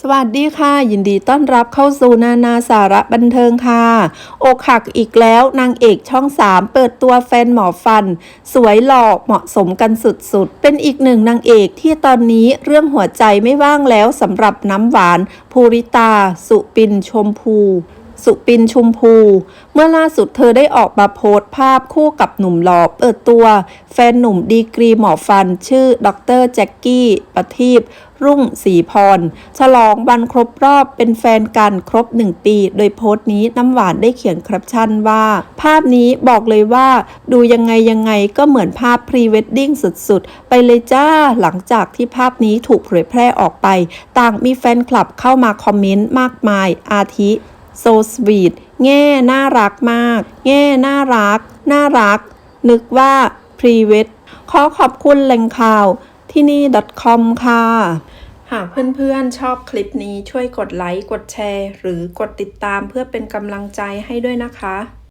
สวัสดีค่ะ ยินดีต้อนรับเข้าสู่นานาสาระบันเทิงค่ะ อกหักอีกแล้วนางเอกช่อง3เปิดตัวแฟนหมอฟัน สวยหล่อเหมาะสมกันสุดๆ เป็นอีกหนึ่งนางเอกที่ตอนนี้เรื่องหัวใจไม่ว่างแล้วสำหรับน้ำหวาน ภูริตา สุปินชมพู สุปินชุมพู เมื่อล่าสุดเธอได้ออกมาโพสต์ภาพคู่กับหนุ่มหล่อเปิดตัว แฟนหนุ่มดีกรีหมอฟัน ชื่อดรแจ็คกี้ปทีปรุ่งศรีพร ฉลองวันครบรอบเป็นแฟนกันครบหนึ่งปี โดยโพสต์นี้น้ำหวานได้เขียนแคปชั่นว่า ภาพนี้บอกเลยว่า ดูยังไงยังไงก็เหมือนภาพพรีเวดดิ้งสุดๆ ไปเลยจ้าหลังจากที่ภาพนี้ถูกเผยแพร่ออกไป ต่างมีแฟนคลับเข้ามาคอมเมนต์มากมายอาทิ โซสวีทแง่น่ารักมาก แง่น่ารัก น่ารัก นึกว่าพรีเวทขอขอบคุณแหล่งข่าวที่นี่ .com ค่ะ หากเพื่อนๆชอบคลิปนี้ช่วยกดไลค์ กดแชร์ หรือกดติดตามเพื่อเป็นกำลังใจให้ด้วยนะคะ